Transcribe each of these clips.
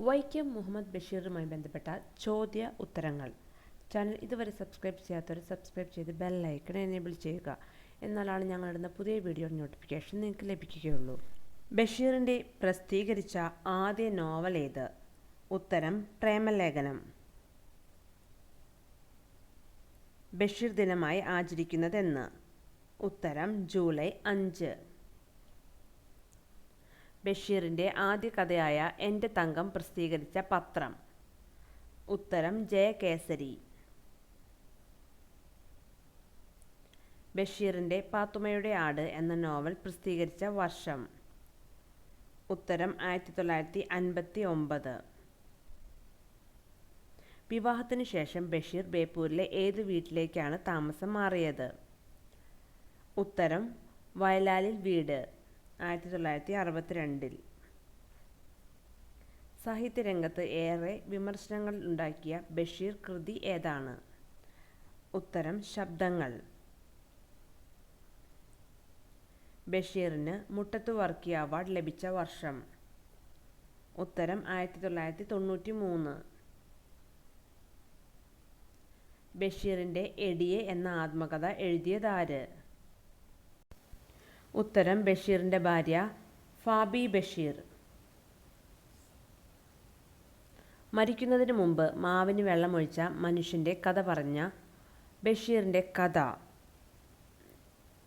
വൈക്കം മുഹമ്മദ് ബഷീറുമായി ബന്ധപ്പെട്ട ചോദ്യ ഉത്തരങ്ങൾ. ചാനൽ ഇതുവരെ സബ്സ്ക്രൈബ് ചെയ്യാത്തവർ സബ്സ്ക്രൈബ് ചെയ്ത് ബെല്ലൈക്കൺ എനേബിൾ ചെയ്യുക. എന്നാലാണ് ഞങ്ങളിടുന്ന പുതിയ വീഡിയോ നോട്ടിഫിക്കേഷൻ നിങ്ങൾക്ക് ലഭിക്കുകയുള്ളൂ. ബഷീറിന്റെ പ്രസിദ്ധീകരിച്ച ആദ്യ നോവൽ ഏത്? ഉത്തരം പ്രേമലേഖനം. ബഷീർ ദിനമായി ആചരിക്കുന്നതെന്ന്. ഉത്തരം ജൂലൈ അഞ്ച്. ബഷീറിന്റെ ആദ്യ കഥയായ എന്റെ തങ്കം പ്രസിദ്ധീകരിച്ച പത്രം. ഉത്തരം ജയകേസരി ബഷീറിന്റെ പാത്തുമ്മയുടെ ആട് എന്ന നോവൽ പ്രസിദ്ധീകരിച്ച വർഷം. ഉത്തരം ആയിരത്തി തൊള്ളായിരത്തി അൻപത്തി ഒമ്പത് വിവാഹത്തിനു ശേഷം ബഷീർ ബേപ്പൂരിലെ ഏത് വീട്ടിലേക്കാണ് താമസം മാറിയത്? ഉത്തരം വയലാലിൽ വീട്. ആയിരത്തി തൊള്ളായിരത്തി അറുപത്തിരണ്ടിൽ സാഹിത്യരംഗത്ത് ഏറെ വിമർശനങ്ങൾ ഉണ്ടാക്കിയ ബഷീർ കൃതി ഏതാണ്? ഉത്തരം ശബ്ദങ്ങൾ. ബഷീറിന് മുട്ടത്തു വർക്കി അവാർഡ് ലഭിച്ച വർഷം. ഉത്തരം ആയിരത്തി തൊള്ളായിരത്തി തൊണ്ണൂറ്റി മൂന്ന് ബഷീറിന്റെ എടിയെ എന്ന ആത്മകഥ എഴുതിയതാര്? ഉത്തരം ബഷീറിന്റെ ഭാര്യ ഫാബി ബഷീർ. മരിക്കുന്നതിന് മുമ്പ് മാവിന് വെള്ളമൊഴിച്ച മനുഷ്യന്റെ കഥ പറഞ്ഞ ബഷീറിന്റെ കഥ.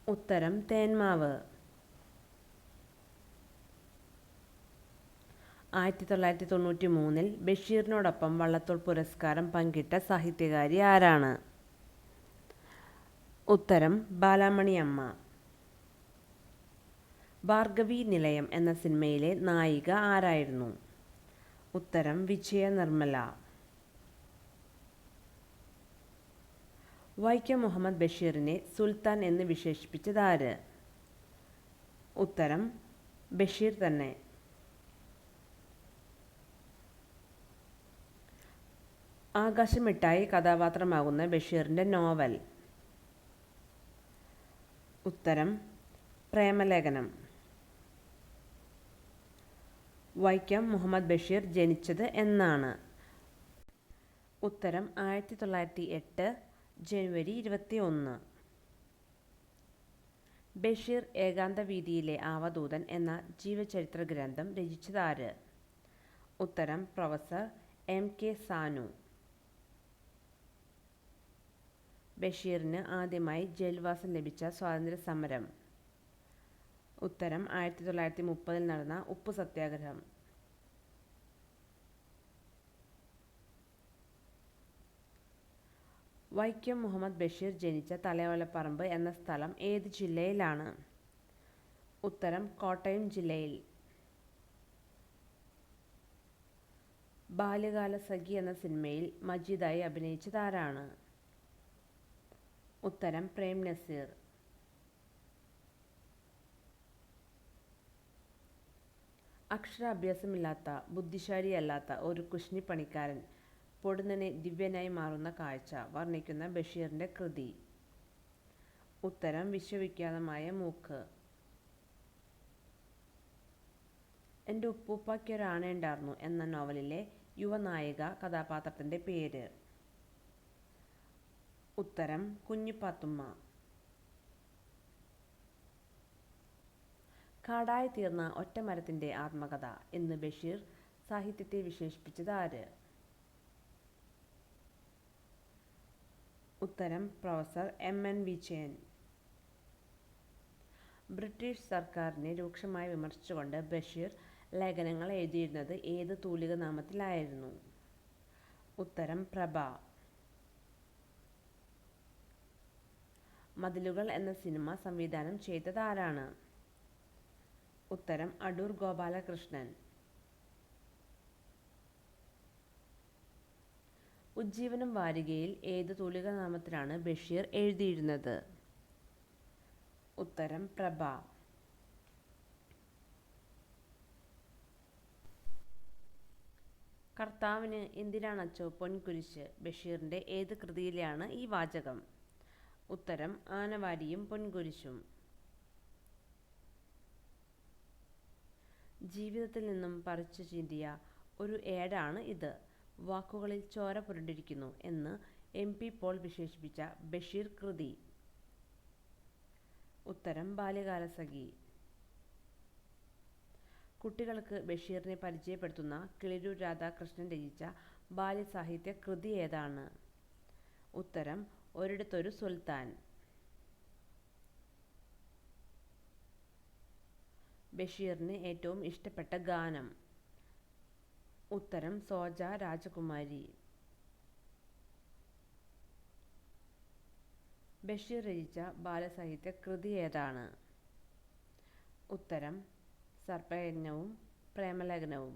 ഉത്തരം തേന്മാവ് ആയിരത്തി തൊള്ളായിരത്തി തൊണ്ണൂറ്റി മൂന്നിൽ ബഷീറിനോടൊപ്പം വള്ളത്തോൾ പുരസ്കാരം പങ്കിട്ട സാഹിത്യകാരി ആരാണ്? ഉത്തരം ബാലാമണി അമ്മ ഭാർഗവി നിലയം എന്ന സിനിമയിലെ നായിക ആരായിരുന്നു? ഉത്തരം വിജയ നിർമ്മല വൈക്കം മുഹമ്മദ് ബഷീറിനെ സുൽത്താൻ എന്ന് വിശേഷിപ്പിച്ചത് വിശേഷിപ്പിച്ചതാര്? ഉത്തരം ബഷീർ തന്നെ. ആകാശമിട്ടായി കഥാപാത്രമാകുന്ന ബഷീറിന്റെ നോവൽ. ഉത്തരം പ്രേമലേഖനം. വൈക്കം മുഹമ്മദ് ബഷീർ ജനിച്ചത് എന്നാണ്. ഉത്തരം ആയിരത്തി തൊള്ളായിരത്തി എട്ട് ജനുവരി ഇരുപത്തി ഒന്ന് ബഷീർ ഏകാന്ത വീതിയിലെ ആവദൂതൻ എന്ന ജീവചരിത്ര ഗ്രന്ഥം രചിച്ചതാര്? ഉത്തരം പ്രൊഫസർ എം കെ സാനു. ബഷീറിന് ആദ്യമായി ജയിൽവാസം ലഭിച്ച സ്വാതന്ത്ര്യ സമരം ഉത്തരം ആയിരത്തി തൊള്ളായിരത്തി മുപ്പതിൽ നടന്ന ഉപ്പ് സത്യാഗ്രഹം. വൈക്കം മുഹമ്മദ് ബഷീർ ജനിച്ച തലയോലപ്പറമ്പ് എന്ന സ്ഥലം ഏത് ജില്ലയിലാണ്? ഉത്തരം കോട്ടയം ജില്ലയിൽ. ബാല്യകാല സഖി എന്ന സിനിമയിൽ മജീദായി അഭിനയിച്ചതാരാണ്? ഉത്തരം പ്രേം നസീർ. അക്ഷരാഭ്യാസമില്ലാത്ത ബുദ്ധിശാലിയല്ലാത്ത ഒരു കുഷ്ണി പണിക്കാരൻ പൊടുന്നനെ ദിവ്യനായി മാറുന്ന കാഴ്ച വർണിക്കുന്ന ബഷീറിന്റെ കൃതി. ഉത്തരം വിശ്വവിഖ്യാതമായ മൂക്ക്. എന്റെ ഉപ്പൂപ്പാക്കൊരാണയുണ്ടായിരുന്നു എന്ന നോവലിലെ യുവനായിക കഥാപാത്രത്തിന്റെ പേര്. ഉത്തരം കുഞ്ഞിപ്പാത്തുമ്മ. കാടായി തീർന്ന ഒറ്റമരത്തിന്റെ ആത്മകഥ എന്ന് ബഷീർ സാഹിത്യത്തെ വിശേഷിപ്പിച്ചത് ആര്? ഉത്തരം professor M N Vijayan. British സർക്കാരിനെ രൂക്ഷമായി വിമർശിച്ചുകൊണ്ട് ബഷീർ ലേഖനങ്ങൾ എഴുതിയിരുന്നത് ഏത് തൂലിക നാമത്തിലായിരുന്നു? ഉത്തരം പ്രഭ. മതിലുകൾ എന്ന സിനിമ സംവിധാനം ചെയ്തത് ആരാണ്? ഉത്തരം അടൂർ ഗോപാലകൃഷ്ണൻ. ഉജ്ജീവനം വാരികയിൽ ഏത് തൂലിക നാമത്തിലാണ് ബഷീർ എഴുതിയിരുന്നത്? ഉത്തരം പ്രഭ. കർത്താവിന് എന്തിനാണച്ചോ പൊൻകുരിശ് ബഷീറിന്റെ ഏത് കൃതിയിലാണ് ഈ വാചകം? ഉത്തരം ആനവാരിയും പൊൻകുരിശും. ജീവിതത്തിൽ നിന്നും പറിച്ചു ചീന്തിയ ഒരു ഏടാണ് ഇത്. വാക്കുകളിൽ ചോര പുരണ്ടിരിക്കുന്നു എന്ന് എം. പി. പോൾ വിശേഷിപ്പിച്ച ബഷീർ കൃതി. ഉത്തരം ബാല്യകാലസഖി. കുട്ടികൾക്ക് ബഷീറിനെ പരിചയപ്പെടുത്തുന്ന കിളിരു രാധാകൃഷ്ണൻ രചിച്ച ബാല്യസാഹിത്യ കൃതി ഏതാണ്? ഉത്തരം ഒരിടത്തൊരു സുൽത്താൻ. ബഷീറിന് ഏറ്റവും ഇഷ്ടപ്പെട്ട ഗാനം? ഉത്തരം സോജ രാജകുമാരി. ബഷീർ രചിച്ച ബാലസാഹിത്യ കൃതി ഏതാണ്? ഉത്തരം സർപ്പയജ്ഞവും പ്രേമലഗ്നവും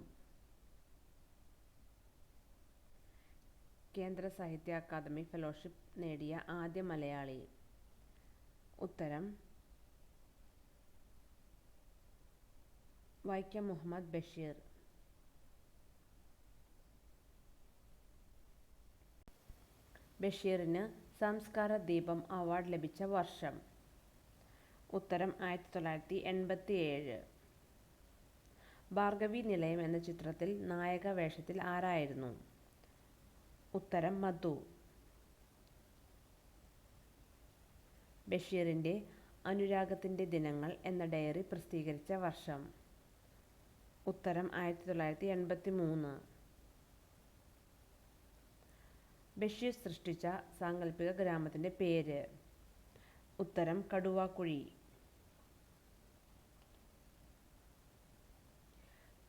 കേന്ദ്ര സാഹിത്യ അക്കാദമി ഫെലോഷിപ്പ് നേടിയ ആദ്യ മലയാളി? ഉത്തരം വൈക്കം മുഹമ്മദ് ബഷീർ. ബഷീറിന് സംസ്കാര ദീപം അവാർഡ് ലഭിച്ച വർഷം? ഉത്തരം ആയിരത്തി തൊള്ളായിരത്തി എൺപത്തി ഏഴ് ഭാർഗവി നിലയം എന്ന ചിത്രത്തിൽ നായക വേഷത്തിൽ ആരായിരുന്നു? ഉത്തരം മധു. ബഷീറിന്റെ അനുരാഗത്തിന്റെ ദിനങ്ങൾ എന്ന ഡയറി പ്രസിദ്ധീകരിച്ച വർഷം? ഉത്തരം ആയിരത്തി തൊള്ളായിരത്തി എൺപത്തി മൂന്ന് ബഷീർ സൃഷ്ടിച്ച സാങ്കല്പിക ഗ്രാമത്തിന്റെ പേര്? ഉത്തരം കടുവാക്കുഴി.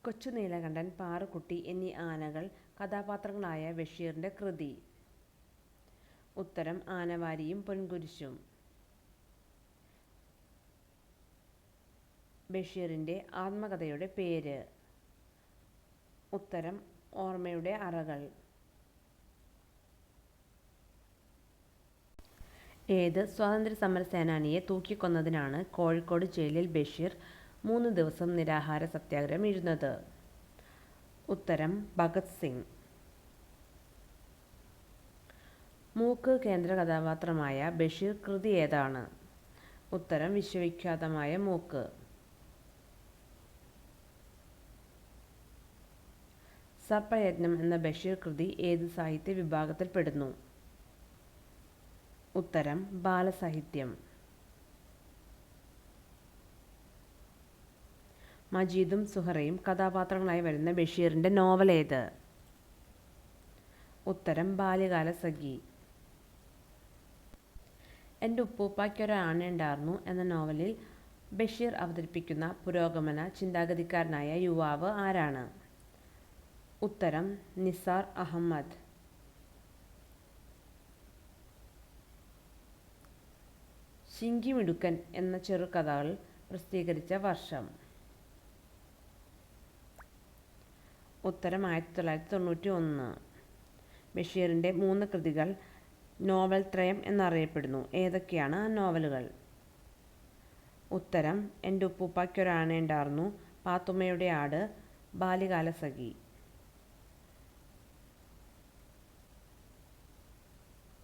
കൊച്ചു നീലകണ്ഠൻ, പാറുക്കുട്ടി എന്നീ ആനകൾ കഥാപാത്രങ്ങളായ ബഷീറിന്റെ കൃതി? ഉത്തരം ആനവാരിയും പൊൻകുരിശും. ബഷീറിന്റെ ആത്മകഥയുടെ പേര്? ഉത്തരം ഓർമ്മയുടെ അറകൾ. ഏത് സ്വാതന്ത്ര്യ സമര സേനാനിയെ തൂക്കിക്കൊന്നതിനാണ് കോഴിക്കോട് ജയിലിൽ ബഷീർ മൂന്ന് ദിവസം നിരാഹാര സത്യാഗ്രഹം ഇരുന്നത്? ഉത്തരം ഭഗത് സിംഗ്. മൂക്ക് കേന്ദ്ര കഥാപാത്രമായ ബഷീർ കൃതി ഏതാണ്? ഉത്തരം വിശ്വവിഖ്യാതമായ മൂക്ക്. സർപ്പയജ്ഞം എന്ന ബഷീർ കൃതി ഏത് സാഹിത്യ വിഭാഗത്തിൽപ്പെടുന്നു? ഉത്തരം ബാലസാഹിത്യം. മജീദും സുഹറയും കഥാപാത്രങ്ങളായി വരുന്ന ബഷീറിന്റെ നോവൽ ഏത് ഉത്തരം ബാല്യകാല സഖി എന്റെ ഉപ്പൂപ്പാക്കൊരു ഉപ്പൂപ്പായ്ക്കൊരാനയുണ്ടാർന്നു എന്ന നോവലിൽ ബഷീർ അവതരിപ്പിക്കുന്ന പുരോഗമന ചിന്താഗതിക്കാരനായ യുവാവ് ആരാണ്? ഉത്തരം നിസാർ അഹമ്മദ്. ശിങ്കിമിടുക്കൻ എന്ന ചെറുകഥകൾ പ്രസിദ്ധീകരിച്ച വർഷം? ഉത്തരം ആയിരത്തി തൊള്ളായിരത്തി തൊണ്ണൂറ്റി ഒന്ന് ബഷീറിന്റെ മൂന്ന് കൃതികൾ നോവൽ ത്രയം എന്നറിയപ്പെടുന്നു. ഏതൊക്കെയാണ് ആ നോവലുകൾ? ഉത്തരം എന്റെ ഉപ്പൂപ്പായ്ക്കൊരാനയുണ്ടാർന്നു, പാത്തുമ്മയുടെ ആട്, ബാല്യകാലസഖി.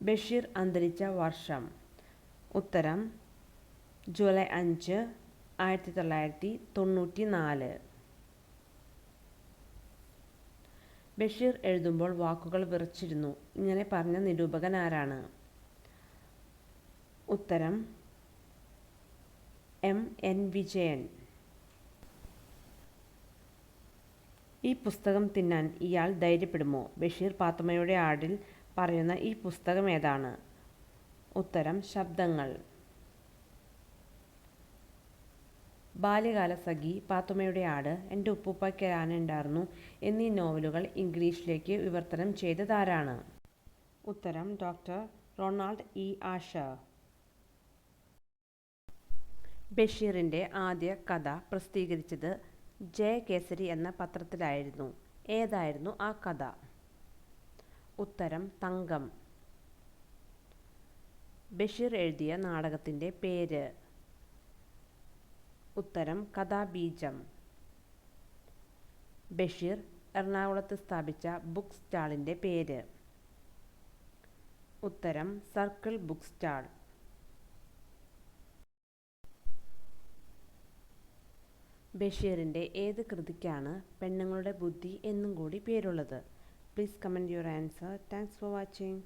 ബഷീർ അന്തരിച്ച വർഷം? ഉത്തരം ജൂലൈ അഞ്ച്, ആയിരത്തി തൊള്ളായിരത്തി തൊണ്ണൂറ്റി നാല് ബഷീർ എഴുതുമ്പോൾ വാക്കുകൾ വിറച്ചിരുന്നു ഇങ്ങനെ പറഞ്ഞ നിരൂപകൻ ആരാണ്? ഉത്തരം എം. എൻ. വിജയൻ. ഈ പുസ്തകം തിന്നാൻ ഇയാൾ ധൈര്യപ്പെടുമോ? ബഷീർ പാത്തുമ്മയുടെ ആടിൽ പറയുന്ന ഈ പുസ്തകം ഏതാണ് ഉത്തരം ശബ്ദങ്ങൾ. ബാല്യകാല സഖി പാത്തുമ്മയുടെ ആട്, എന്റെ ഉപ്പൂപ്പായ്ക്കൊരാനയുണ്ടാർന്നു എന്നീ നോവലുകൾ ഇംഗ്ലീഷിലേക്ക് വിവർത്തനം ചെയ്തതാരാണ്? ഉത്തരം ഡോക്ടർ റൊണാൾഡ് ഇ. ആഷ ബഷീറിന്റെ ആദ്യ കഥ പ്രസിദ്ധീകരിച്ചത് ജയ കേസരി എന്ന പത്രത്തിലായിരുന്നു. ഏതായിരുന്നു ആ കഥ? ഉത്തരം തങ്കം. ബഷീർ എഴുതിയ നാടകത്തിന്റെ പേര്? ഉത്തരം കഥാബീജം. ബഷീർ എറണാകുളത്ത് സ്ഥാപിച്ച ബുക്ക് സ്റ്റാളിന്റെ പേര്? ഉത്തരം സർക്കിൾ ബുക്ക് സ്റ്റാൾ. ബഷീറിന്റെ ഏത് കൃതിക്കാണ് പെണ്ണുങ്ങളുടെ ബുദ്ധി എന്നും കൂടി പേരുള്ളത് Please comment your answer. Thanks for watching.